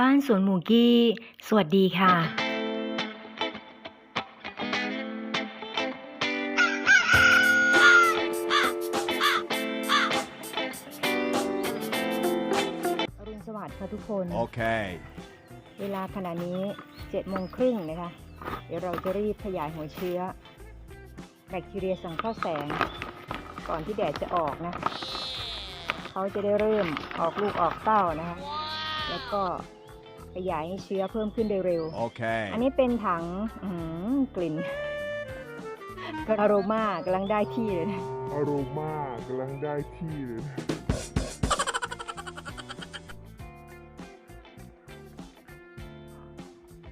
บ้านสวนหมูกี้ สวัสดีค่ะอรุณสวัสดิ์ค่ะทุกคน Okay. เวลาขณะนี้7จ็ดโมงครึ่งนะคะ เดี๋ยวเราจะรีบขยายหัวเชื้อ แบคทีเรียสังเคราะห์แสง ก่อนที่แดดจะออกนะ เขาจะได้เริ่มออกลูกออกเต้านะคะ แล้วก็ ขยายให้เชื้อเพิ่มขึ้นได้เร็ว Okay. อันนี้เป็นถังอื้อหือกลิ่นอโรมากำลังได้ที่เลยนะ อารมณ์มากกำลังได้ที่เลยนะ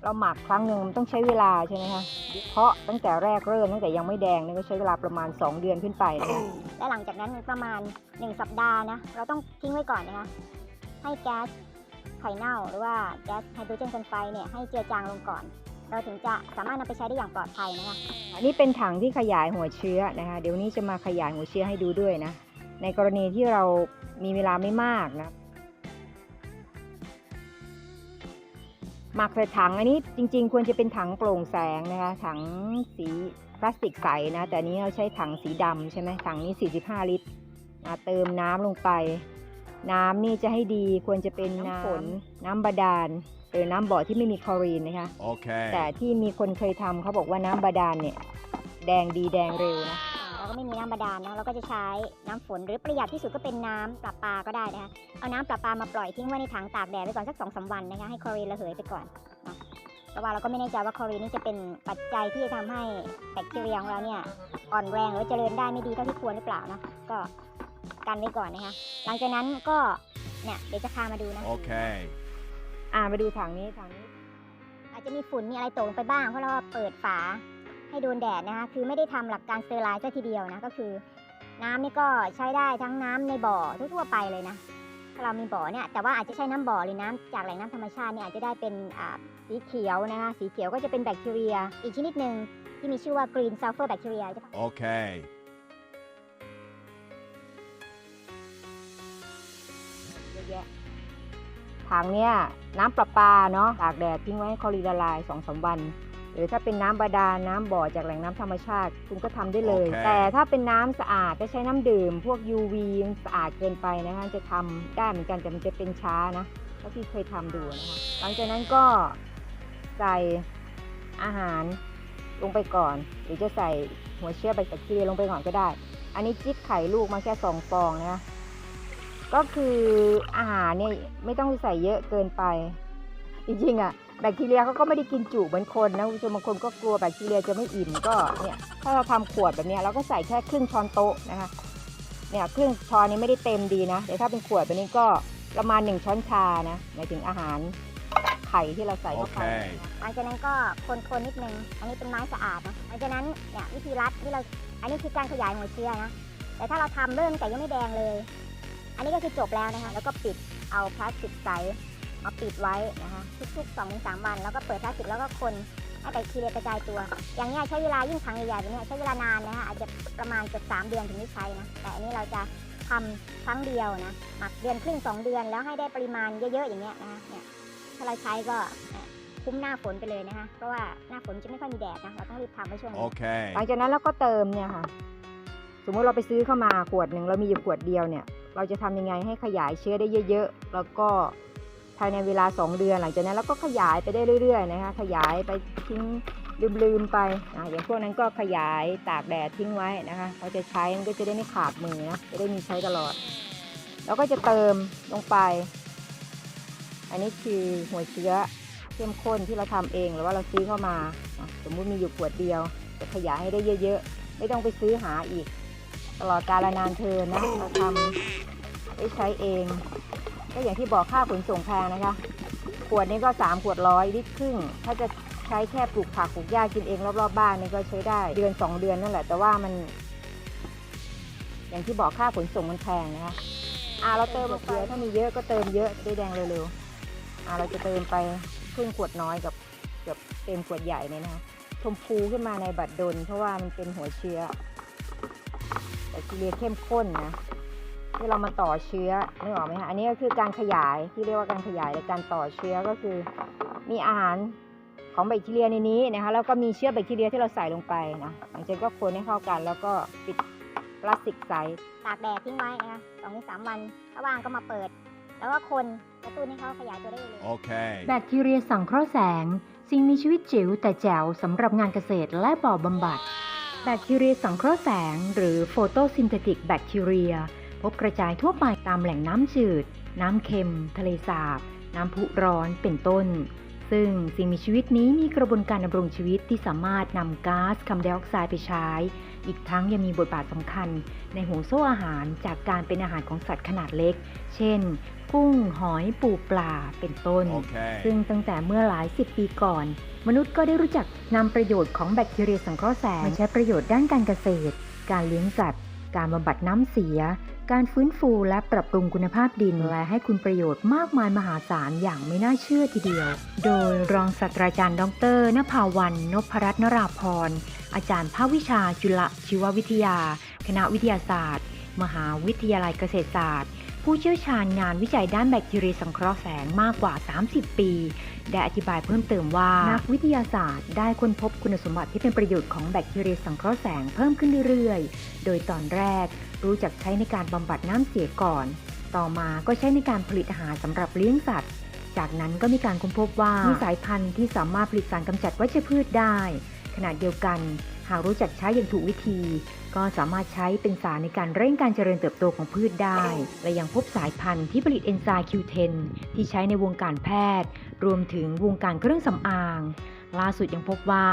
เราหมักครั้งหนึ่งมันต้องใช้เวลาใช่ไหมคะเพราะตั้งแต่แรกเริ่มตั้งแต่ยังไม่แดงนี่ก็ใช้เวลาประมาณ 2 เดือนขึ้นไปนะคะและหลังจากนั้นประมาณ 1 สัปดาห์นะ เราต้องทิ้งไว้ก่อนนะคะ ให้แก๊ส ไข่เน่า หรือว่าแก๊สไฮโดรเจนซัลไฟด์เนี่ยให้เจือจางลงก่อน เราถึงจะสามารถนำไปใช้ได้อย่างปลอดภัยนะคะอันนี้เป็นถังที่ขยายหัวเชื้อนะคะ เดี๋ยวนี้จะมาขยายหัวเชื้อให้ดูด้วยนะ ในกรณีที่เรามีเวลาไม่มากนะหมักใส่ถังอันนี้จริง ๆ ควรจะเป็นถังโปร่งแสงนะคะ ถังสีพลาสติกใสนะ แต่นี้เราใช้ถังสีดำใช่ไหมถังนี้ 45 ลิตรเติมน้ำลงไป น้ำนี่จะให้ดีควรจะเป็นน้ำฝนน้ำบาดาลหรือน้ำบ่อที่ไม่มีคลอรีนนะคะ Okay. แต่ที่มีคนเคยทำเขาบอกว่าน้ำบาดาลเนี่ย แดงดีแดงเร็วนะ เราก็ไม่มีน้ำบาดาลนะเราก็จะใช้น้ำฝนหรือประหยัดที่สุดก็เป็นน้ำประปาก็ได้นะคะเอาน้ำประปามาปล่อยทิ้งไว้ในถังตากแดดไว้ก่อนสักสองสามวันนะคะให้คลอรีนระเหยไปก่อนนะเพราะว่าเราก็ไม่แน่ใจว่าคลอรีนนี่จะเป็นปัจจัยที่จะทำให้แบคทีเรียของเราเนี่ยอ่อนแรงหรือเจริญได้ไม่ดีเท่าที่ควรหรือเปล่านะก็ กันไว้ก่อนนะคะหลังจากนั้นก็เนี่ยเดี๋ยวจะพามาดูนะ Okay. อ่ามาดูถังนี้ถังนี้ อาจจะมีฝุ่นมีอะไรตกลงไปบ้างเพราะเราเปิดฝาให้โดนแดดนะคะคือไม่ได้ทำหลักการสเตอร์ไลน์ซะทีเดียวนะก็คือ น้ำนี่ก็ใช้ได้ทั้งน้ำในบ่อทั่วๆไปเลยนะถ้าเรามีบ่อเนี่ยแต่ว่าอาจจะใช้น้ำบ่อหรือน้ำจากแหล่งน้ำธรรมชาติเนี่ยอาจจะได้เป็นอ่าสีเขียวนะคะสีเขียวก็จะเป็นแบคทีเรีย อีกชนิดหนึ่งที่มีชื่อว่า green sulfur bacteria จะ Okay. เยอะ แยะถังเนี้ยน้ำประปาเนาะตากแดดทิ้งไว้ให้คลอรีนละลายสองสามวัน หรือถ้าเป็นน้ำบาดาลน้ำบ่อจากแหล่งน้ำธรรมชาติ คุณก็ทำได้เลยโอเคแต่ถ้าเป็นน้ำสะอาดจะใช้น้ำดื่ม พวก UV มันสะอาดเกินไปนะคะจะทำได้เหมือนกันแต่มันจะเป็นช้านะเท่าที่เคยทำดูนะคะหลังจากนั้นก็ใส่อาหารลงไปก่อน หรือจะใส่หัวเชื้อแบคทีเรียลงไปก่อนก็ได้ อันนี้จิ๊กไข่ลูกมาแค่สองฟองนะคะ ก็คืออาหารเนี่ยไม่ต้องใส่เยอะเกินไป จริงๆอะแบคทีเรียเขาก็ไม่ได้กินจุเหมือนคนนะคุณผู้ชมบางคนก็กลัวแบคทีเรียจะไม่อิ่มก็เนี่ยถ้าเราทำขวดแบบเนี้ยเราก็ใส่แค่ครึ่งช้อนโต๊ะนะคะเนี่ยครึ่งช้อนนี้ไม่ได้เต็มดีนะแต่ถ้าเป็นขวดแบบนี้ก็ประมาณหนึ่งช้อนชานะหมายถึงอาหารไข่ที่เราใส่เข้าไปโอเคหลังจากนั้นก็คนๆนิดนึง อันนี้เป็นไม้สะอาดนะหลังจากนั้นเนี่ยวิธีรัดที่เรา อันนี้คือการขยายหัวเชื้อนะ แต่ถ้าเราทำเริ่มแต่ยังไม่แดงเลย อันนี้ก็คือจบแล้วนะคะแล้วก็ปิดเอาพลาสติกใสมาปิดไว้นะคะทุกๆ2อถึงสวัน แล้วก็เปิดพลาสติกแล้วก็คนให้แบคทีเรียกระจายตัว อย่างเนี้ยใช้เวลายิ่งถังใหญ่ๆแบบเนี้ยใช้เวลานานนะคะอาจจะประมาณเกือบสามเดือนถึงได้ใช้นะแต่อันนี้เราจะทำครั้งเดียวนะหมักเดือนครึ่งสองเดือนแล้วให้ได้ปริมาณเยอะๆอย่างเงี้ยนะคะเนี่ยถ้าเราใช้ก็เนี่ยคุ้มหน้าฝนไปเลยนะคะเพราะว่าหน้าฝนจะไม่ค่อยมีแดดนะเราต้องรีบทำไว้ช่วงนี้หลั Okay. งจากนั้นเราก็เติมเนี่ยค่ะ สมมุติเราไปซื้อเข้ามาขวดหนึ่งเรามีอยู่ขวดเดียวเนี่ย เราจะทำยังไงให้ขยายเชื้อได้เยอะ ๆ แล้วก็ภายในเวลา 2 เดือนหลังจากนั้นเราก็ขยายไปได้เรื่อยๆนะคะ ขยายไปทิ้งลืมๆไปอะอย่างพวกนั้นก็ขยายตากแดดทิ้งไว้นะคะเราจะใช้มันก็จะได้ไม่ขาดมือนะจะได้มีใช้ตลอด แล้วก็จะเติมลงไป อันนี้คือหัวเชื้อเข้มข้นที่เราทำเองหรือว่าเราซื้อเข้ามา สมมุติมีอยู่ขวดเดียว จะขยายให้ได้เยอะ ๆ ไม่ต้องไปซื้อหาอีก ตลอดกาลนานเทินนะเราทำได้ใช้เอง ก็อย่างที่บอกค่าขนส่งแพงนะคะ ขวดนี้ก็ 3 ขวดร้อยลิตรครึ่ง ถ้าจะใช้แค่ปลูกผักปลูกหญ้ากินเองรอบๆบ้านนี่ก็ใช้ได้เดือน 2 เดือนนั่นแหละ แต่ว่ามัน อย่างที่บอกค่าขนส่งมันแพงนะคะอ่าเราเติมลงไปถ้ามีเยอะก็เติมเยอะได้แดงเร็วๆอ่าเราจะเติมไปครึ่งขวดน้อยกับเกือบเต็มขวดใหญ่เนี่ยนะคะชมพูขึ้นมาในบัตรดลเพราะว่ามันเป็นหัวเชื้อ แบคทีเรียเข้มข้นนะที่เรามาต่อเชื้อนึกออกไหมคะอันนี้ก็คือการขยายที่เรียกว่าการขยายและการต่อเชื้อก็คือ มีอาหารของแบคทีเรียในนี้นะคะแล้วก็มีเชื้อแบคทีเรียที่เราใส่ลงไปนะหลังจากนั้นก็คนให้เข้ากัน แล้วก็ปิดพลาสติกใสตากแดดทิ้งไว้นะคะสองถึงสามวันถ้าว่างก็มาเปิด แล้วก็คนกระตุ้นให้เขาขยายตัวได้เร็ว Okay. แบคทีเรียสังเคราะห์แสง สิ่งมีชีวิตจิ๋วแต่แจ๋วสำหรับงานเกษตรและบ่อบำบัด แบคทีเรียสังเคราะห์แสง หรือโฟโตซินเทติกแบคทีเรีย พบกระจายทั่วไปตามแหล่งน้ำจืด น้ำเค็ม ทะเลสาบ น้ำพุร้อนเป็นต้น ซึ่งสิ่งมีชีวิตนี้มีกระบวนการดำรงชีวิตที่สามารถนำก๊าซคาร์บอนไดออกไซด์ไปใช้ อีกทั้งยังมีบทบาทสำคัญในห่วงโซ่อาหารจากการเป็นอาหารของสัตว์ขนาดเล็ก เช่น กุ้ง หอย ปูปลา เป็นต้น Okay. ซึ่งตั้งแต่เมื่อหลายสิบปีก่อน มนุษย์ก็ได้รู้จักนำประโยชน์ของแบคทีเรียสังเคราะห์แสงมาใช้ประโยชน์ด้านการเกษตร การเลี้ยงสัตว์ การบำบัดน้ำเสีย การฟื้นฟูและปรับปรุงคุณภาพดินและให้คุณประโยชน์มากมายมหาศาลอย่างไม่น่าเชื่อทีเดียว โดยรองศาสตราจารย์ดรนภาวันนพรัตน์นราพร อาจารย์ภาควิชาจุลชีววิทยา คณะวิทยาศาสตร์ มหาวิทยาลัยเกษตรศาสตร์ ผู้เชี่ยวชาญงานวิจัยด้านแบคทีเรียสังเคราะห์แสงมากกว่า 30 ปี ได้อธิบายเพิ่มเติมว่า นักวิทยาศาสตร์ได้ค้นพบคุณสมบัติที่เป็นประโยชน์ของแบคทีเรียสังเคราะห์แสงเพิ่มขึ้นเรื่อยๆ โดยตอนแรก รู้จักใช้ในการบำบัดน้ำเสียก่อน ต่อมาก็ใช้ในการผลิตอาหารสำหรับเลี้ยงสัตว์ จากนั้นก็มีการค้นพบว่ามีสายพันธุ์ที่สามารถผลิตสารกำจัดวัชพืชได้ ขณะเดียวกันหากรู้จักใช้อย่างถูกวิธี ก็สามารถใช้เป็นสารในการเร่งการเจริญเติบโตของพืชได้ และยังพบสายพันธุ์ที่ผลิตเอนไซม์ Q10 ที่ใช้ในวงการแพทย์ รวมถึงวงการเครื่องสำอาง ล่าสุดยังพบว่า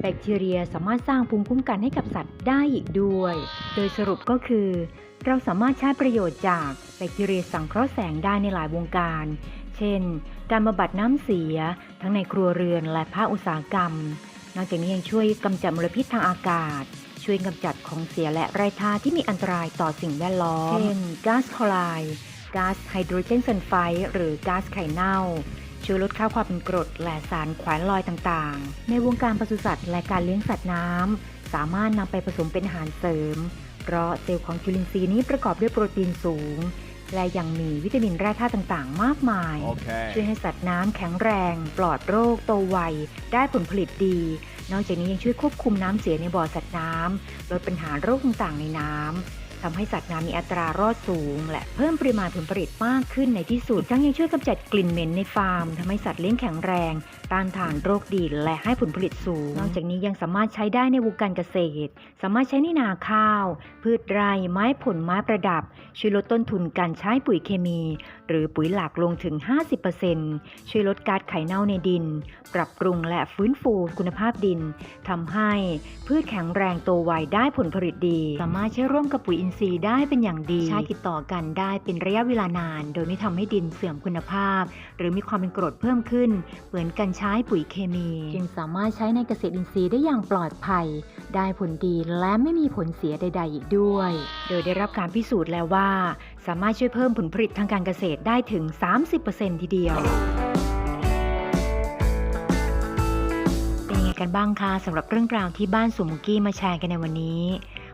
แบคทีเรียสามารถสร้างภูมิคุ้มกันให้กับสัตว์ได้อีกด้วย โดยสรุปก็คือ เราสามารถใช้ประโยชน์จากแบคทีเรียสังเคราะห์แสงได้ในหลายวงการ เช่น การบำบัดน้ำเสีย ทั้งในครัวเรือนและภาคอุตสาหกรรม นอกจากนี้ยังช่วยกำจัดมลพิษทางอากาศ ช่วยกำจัดของเสียและไรธาตุที่มีอันตรายต่อสิ่งแวดล้อม เช่นก๊าซคลอไรด์ก๊าซไฮโดรเจนซัลไฟด์หรือก๊าซไข่เน่า ช่วยลดค่าความเป็นกรดและสารแขวนลอยต่างๆ ในวงการปศุสัตว์และการเลี้ยงสัตว์น้ำ สามารถนำไปผสมเป็นอาหารเสริม เพราะเซลล์ของจุลินทรีย์นี้ประกอบด้วยโปรตีนสูง และยังมีวิตามินแร่ธาตุต่างๆ มากมายช่วย Okay. ให้สัตว์น้ำแข็งแรง ปลอดโรค โตไว ได้ผลผลิตดี นอกจากนี้ยังช่วยควบคุมน้ำเสียในบ่อสัตว์น้ำลดปัญหาโรคต่างๆ ในน้ำ ทำให้สัตว์น้ำมีอัตรารอดสูง และเพิ่มปริมาณผลผลิตมากขึ้นในที่สุดทั้งยังช่วยกำจัดกลิ่นเหม็นในฟาร์มทำให้สัตว์เลี้ยงแข็งแรง ต้านทานโรคดีและให้ผลผลิตสูง นอกจากนี้ยังสามารถใช้ได้ในวงการเกษตร สามารถใช้ในนาข้าว พืชไร่ไม้ผลไม้ประดับ ช่วยลดต้นทุนการใช้ปุ๋ยเคมี หรือปุ๋ยหลักลงถึง 50%ช่วยลดก๊าซไข่เน่าในดิน ปรับปรุงและฟื้นฟูคุณภาพดินทำให้พืชแข็งแรงโตไวได้ผลผลิตดี สามารถใช้ร่วมกับปุ๋ยอินทรีย์ได้เป็นอย่างดี ใช้ติดต่อกันได้เป็นระยะเวลานาน โดยไม่ทำให้ดินเสื่อมคุณภาพ หรือมีความเป็นกรดเพิ่มขึ้น เหมือนการใช้ปุ๋ยเคมี จึงสามารถใช้ในเกษตรอินทรีย์ได้อย่างปลอดภัย ได้ผลดีและไม่มีผลเสียใด ๆ อีกด้วย โดยได้รับการพิสูจน์แล้วว่า สามารถช่วยเพิ่มผลผลิตทางการเกษตรได้ถึง 30%ทีเดียว เป็นยังไงกันบ้างคะสำหรับเรื่องราวที่บ้านสุมุกี้มาแชร์กันในวันนี้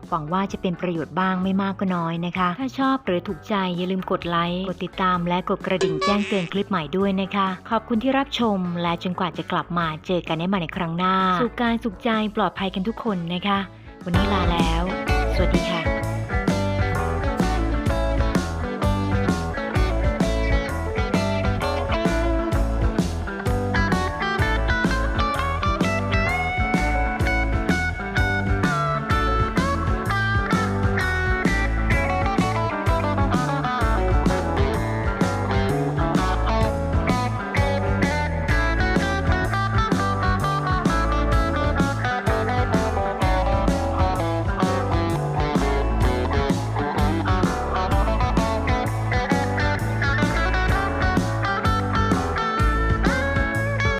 หวังว่าจะเป็นประโยชน์บ้างไม่มากก็น้อยนะคะ ถ้าชอบหรือถูกใจอย่าลืมกดไลค์ กดติดตามและกดกระดิ่งแจ้งเตือนคลิปใหม่ด้วยนะคะ ขอบคุณที่รับชมและจนกว่าจะกลับมาเจอกันได้ใหม่ในครั้งหน้า สุขกายสุขใจปลอดภัยกันทุกคนนะคะ วันนี้ลาแล้ว สวัสดีค่ะ